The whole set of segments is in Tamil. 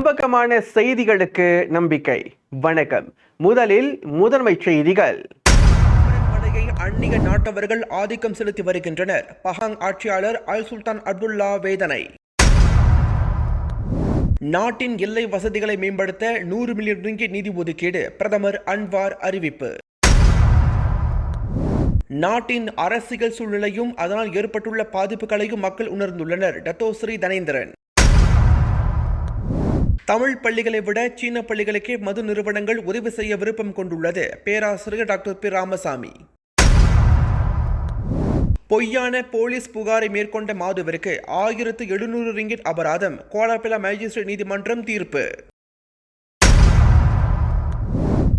நம்பகமான செய்திகளுக்கு நம்பிக்கை. வணக்கம். முதலில் முதன்மை செய்திகள். அந்நிய நாட்டவர்கள் ஆதிக்கம் செலுத்தி வருகின்றனர். பஹாங் ஆட்சியாளர் அல் சுல்தான் அப்துல்லா வேதனை. நாட்டின் எல்லை வசதிகளை மேம்படுத்த நூறு மில்லியன் ரிங்கிட் நிதி ஒதுக்கீடு பிரதமர் அன்வார் அறிவிப்பு. நாட்டின் அரசியல் சூழ்நிலையும் அதனால் ஏற்பட்டுள்ள பாதிப்புகளையும் மக்கள் உணர்ந்துள்ளனர். டத்தோஸ்ரீ தனேந்திரன். தமிழ் பள்ளிகளை விட சீன பள்ளிகளுக்கே மது நிறுவனங்கள் உதவி செய்ய விருப்பம் கொண்டுள்ளது. பேராசிரியர் டாக்டர் பி. ராமசாமி. பொய்யான போலீஸ் புகாரை மேற்கொண்ட மாதுவிற்கு ஆயிரத்து எழுநூறு ரிங்கிட் அபராதம் கோலாபிலா மேஜிஸ்ட்ரேட் நீதிமன்றம் தீர்ப்பு.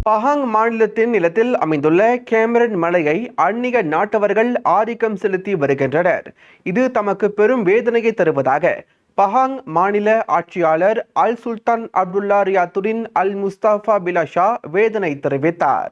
பஹாங் மாநிலத்தின் நிலத்தில் அமைந்துள்ள கேமரன் மலையை அந்நிய நாட்டவர்கள் ஆதிக்கம் செலுத்தி வருகின்றனர். இது தமக்கு பெரும் வேதனையை தருவதாக பஹாங் மாநில ஆட்சியாளர் அல் சுல்தான் அப்துல்லா ரியாத்துரின் அல் முஸ்தாஃபா பிலாஷா வேதனை தெரிவித்தார்.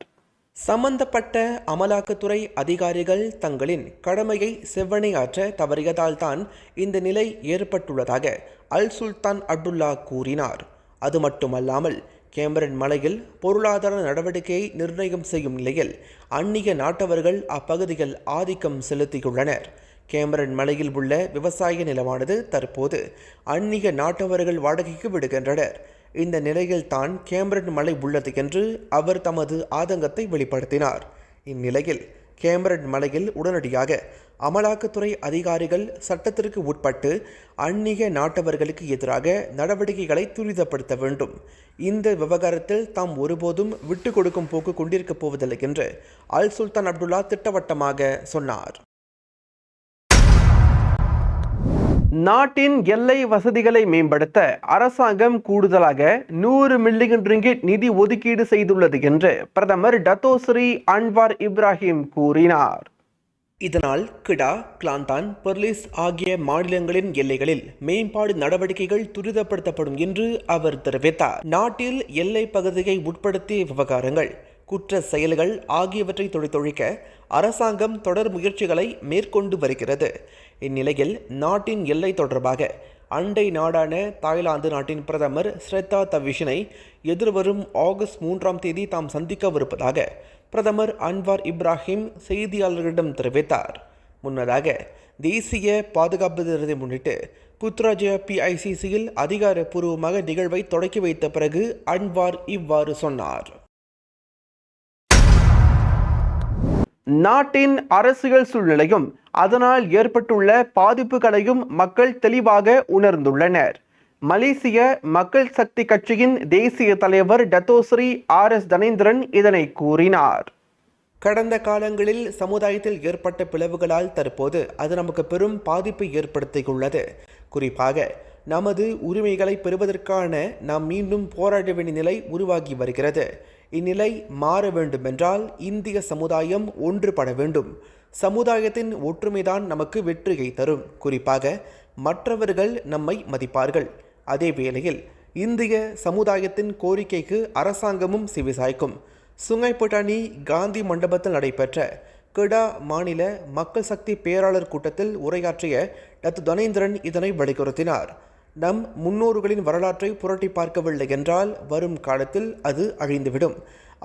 சம்பந்தப்பட்ட அமலாக்கத்துறை அதிகாரிகள் தங்களின் கடமையை செவ்வனையாற்ற தவறியதால் தான் இந்த நிலை ஏற்பட்டுள்ளதாக அல் சுல்தான் அப்துல்லா கூறினார். அது மட்டுமல்லாமல் கேமரன் மலையில் பொருளாதார நடவடிக்கையை நிர்ணயம் செய்யும் நிலையில் அந்நிய நாட்டவர்கள் அப்பகுதியில் ஆதிக்கம் செலுத்தியுள்ளனர். கேமரன் மலையில் உள்ள விவசாய நிலமானது தற்போது அந்நிய நாட்டவர்கள் வாடகைக்கு விடுகின்றனர். இந்த நிலையில் தான் கேமரன் மலை உள்ளது என்று அவர் தமது ஆதங்கத்தை வெளிப்படுத்தினார். இந்நிலையில் கேமரன் மலையில் உடனடியாக அமலாக்கத்துறை அதிகாரிகள் சட்டத்திற்கு உட்பட்டு அந்நிய நாட்டவர்களுக்கு எதிராக நடவடிக்கைகளை துரிதப்படுத்த வேண்டும். இந்த விவகாரத்தில் தாம் ஒருபோதும் விட்டு கொடுக்கும் போக்கு கொண்டிருக்கப் போவதில்லை என்று அல் சுல்தான் அப்துல்லா திட்டவட்டமாக சொன்னார். நாட்டின் எல்லை வசதிகளை மேம்படுத்த அரசாங்கம் கூடுதலாக நூறு மில்லியன் ரிங்கிட் நிதி ஒதுக்கீடு செய்துள்ளது என்று பிரதமர் டத்தோஸ்ரீ அன்வார் இப்ராஹிம் கூறினார். இதனால் கிடா கிளாந்தான் பெர்லிஸ் ஆகிய மாநிலங்களின் எல்லைகளில் மேம்பாடு நடவடிக்கைகள் துரிதப்படுத்தப்படும் என்று அவர் தெரிவித்தார். நாட்டில் எல்லை பகுதியை உட்படுத்திய விவகாரங்கள் குற்ற செயல்கள் ஆகியவற்றை தொழித்தொழிக்க அரசாங்கம் தொடர் முயற்சிகளை மேற்கொண்டு வருகிறது. இந்நிலையில் நாட்டின் எல்லை தொடர்பாக அண்டை நாடான தாய்லாந்து நாட்டின் பிரதமர் ஸ்ரெத்தா தவிஷனை எதிர்வரும் ஆகஸ்ட் மூன்றாம் தேதி தாம் சந்திக்கவிருப்பதாக பிரதமர் அன்வார் இப்ராஹிம் செய்தியாளர்களிடம் தெரிவித்தார். முன்னதாக தேசிய பாதுகாப்பு தினத்தை முன்னிட்டு புத்ராஜா பிஐசிசியில் அதிகாரப்பூர்வமாக நிகழ்வை தொடக்கி வைத்த பிறகு அன்வார் இவ்வாறு சொன்னார். நாட்டின் அரசியல் சூழ்நிலையும் அதனால் ஏற்பட்டுள்ள பாதிப்புகளையும் மக்கள் தெளிவாக உணர்ந்துள்ளனர். மலேசிய மக்கள் சக்தி கட்சியின் தேசிய தலைவர் டத்தோஸ்ரீ ஆர் எஸ் தனேந்திரன் இதனை கூறினார். கடந்த காலங்களில் சமுதாயத்தில் ஏற்பட்ட பிளவுகளால் தற்போது அது நமக்கு பெரும் பாதிப்பை ஏற்படுத்தியுள்ளது. குறிப்பாக நமது உரிமைகளை பெறுவதற்கான நாம் மீண்டும் போராட வேண்டிய நிலை உருவாகி வருகிறது. இந்நிலை மாற வேண்டுமென்றால் இந்திய சமுதாயம் ஒன்றுபட வேண்டும். சமுதாயத்தின் ஒற்றுமைதான் நமக்கு வெற்றியை தரும். குறிப்பாக மற்றவர்கள் நம்மை மதிப்பார்கள். அதே வேளையில் இந்திய சமுதாயத்தின் கோரிக்கைக்கு அரசாங்கமும் சிவிசாய்க்கும். சுங்கைப்பட்டாணி காந்தி மண்டபத்தில் நடைபெற்ற கெடா மாநில மக்கள் சக்தி பேராளர் கூட்டத்தில் உரையாற்றிய டத்து தனேந்திரன் இதனை வலியுறுத்தினார். நம் முன்னோர்களின் வரலாற்றை புரட்டி பார்க்கவில்லை என்றால் வரும் காலத்தில் அது அழிந்துவிடும்.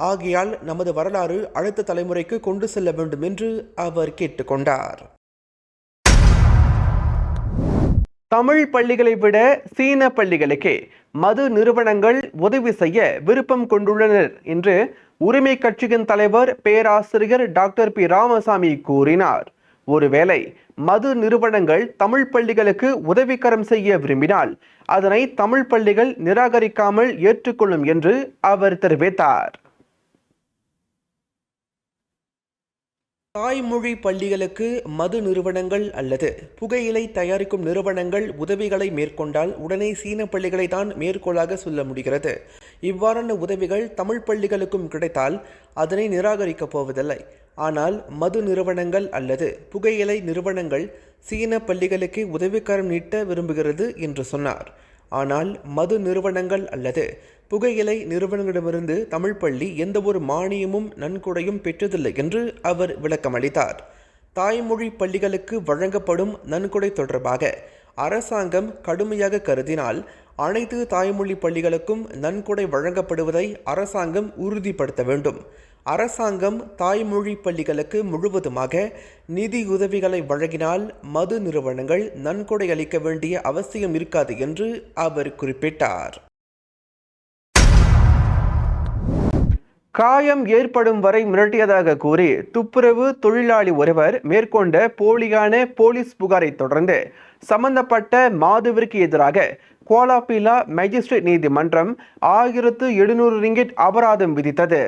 ஆகையால் நமது வரலாறு அடுத்த தலைமுறைக்கு கொண்டு செல்ல வேண்டும் என்று அவர் கேட்டுக்கொண்டார். தமிழ் பள்ளிகளை விட சீன பள்ளிகளுக்கே மது நிறுவனங்கள் உதவி செய்ய விருப்பம் கொண்டுள்ளனர் என்று உரிமை கட்சியின் தலைவர் பேராசிரியர் டாக்டர் பி. ராமசாமி கூறினார். ஒருவேளை மது நிறுவனங்கள் தமிழ் பள்ளிகளுக்கு உதவிக்கரம் செய்ய விரும்பினால் அதனை தமிழ் பள்ளிகள் நிராகரிக்காமல் ஏற்றுக்கொள்ளும் என்று அவர் தெரிவித்தார். தாய்மொழி பள்ளிகளுக்கு மது நிறுவனங்கள் அல்லது புகையிலை தயாரிக்கும் நிறுவனங்கள் உதவிகளை மேற்கொண்டால் உடனே சீன பள்ளிகளை தான் மேற்கோளாக சொல்ல முடிகிறது. இவ்வாறான உதவிகள் தமிழ் பள்ளிகளுக்கும் கிடைத்தால் அதனை நிராகரிக்கப் போவதில்லை. ஆனால் மது நிறுவனங்கள் அல்லது புகையிலை நிறுவனங்கள் சீன பள்ளிகளுக்கு உதவிக்கரம் நீட்ட விரும்புகிறது என்று சொன்னார். ஆனால் மது நிறுவனங்கள் அல்லது புகையிலை நிறுவனங்களிடமிருந்து தமிழ் பள்ளி எந்த ஒரு மானியமும் நன்கொடையும் பெற்றதில்லை என்று அவர் விளக்கமளித்தார். தாய்மொழி பள்ளிகளுக்கு வழங்கப்படும் நன்கொடை தொடர்பாக அரசாங்கம் கடுமையாக கருதினால் அனைத்து தாய்மொழி பள்ளிகளுக்கும் நன்கொடை வழங்கப்படுவதை அரசாங்கம் உறுதிப்படுத்த வேண்டும். அரசாங்கம் தாய்மொழி பள்ளிகளுக்கு முழுவதுமாக நிதியுதவிகளை வழங்கினால் மது நிறுவனங்கள் நன்கொடை அளிக்க வேண்டிய அவசியம் இருக்காது என்று அவர் குறிப்பிட்டார். காயம் ஏற்படும் வரை மிரட்டியதாக கூறி துப்புரவு தொழிலாளி ஒருவர் மேற்கொண்ட போலியான போலீஸ் புகாரை தொடர்ந்து சம்பந்தப்பட்ட மாதுவிற்கு எதிராக கோலாபிலா மேஜிஸ்ட்ரேட் நீதிமன்றம் ஆயிரத்து எழுநூறு ரிங்கிட் அபராதம் விதித்தது.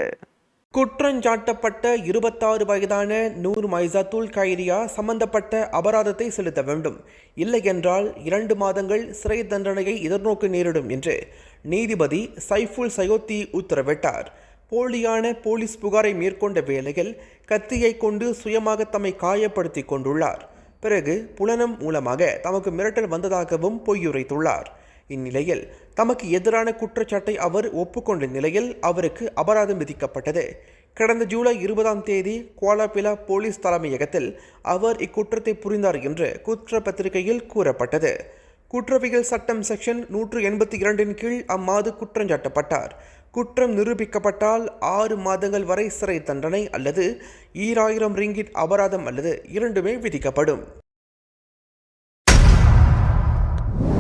குற்றஞ்சாட்டப்பட்ட இருபத்தாறு வயதான நூர் மைசாத்துல் கைரியா சம்பந்தப்பட்ட அபராதத்தை செலுத்த வேண்டும். இல்லையென்றால் இரண்டு மாதங்கள் சிறை தண்டனையை எதிர்நோக்க நேரிடும் என்று நீதிபதி சைஃபுல் சயோத்தி உத்தரவிட்டார். போலியான போலீஸ் புகாரை மேற்கொண்ட வேளையில் கத்தியை கொண்டு சுயமாக தம்மை காயப்படுத்தி கொண்டுள்ளார். பிறகு புலனம் மூலமாக தமக்கு மிரட்டல் வந்ததாகவும் பொய்யுரைத்துள்ளார். இந்நிலையில் தமக்கு எதிரான குற்றச்சாட்டை அவர் ஒப்புக்கொண்ட நிலையில் அவருக்கு அபராதம் விதிக்கப்பட்டது. கடந்த ஜூலை இருபதாம் தேதி கோலாபிலா போலீஸ் தலைமையகத்தில் அவர் இக்குற்றத்தை புரிந்தார் என்று குற்றப்பத்திரிகையில் கூறப்பட்டது. குற்றவியல் சட்டம் செக்ஷன் நூற்று எண்பத்தி இரண்டின் கீழ் அம்மாது குற்றஞ்சாட்டப்பட்டார் குற்றம் நிரூபிக்கப்பட்டால் ஆறு மாதங்கள் வரை சிறை தண்டனை அல்லது ஈராயிரம் ரிங்கிட் அபராதம் அல்லது இரண்டுமே விதிக்கப்படும்.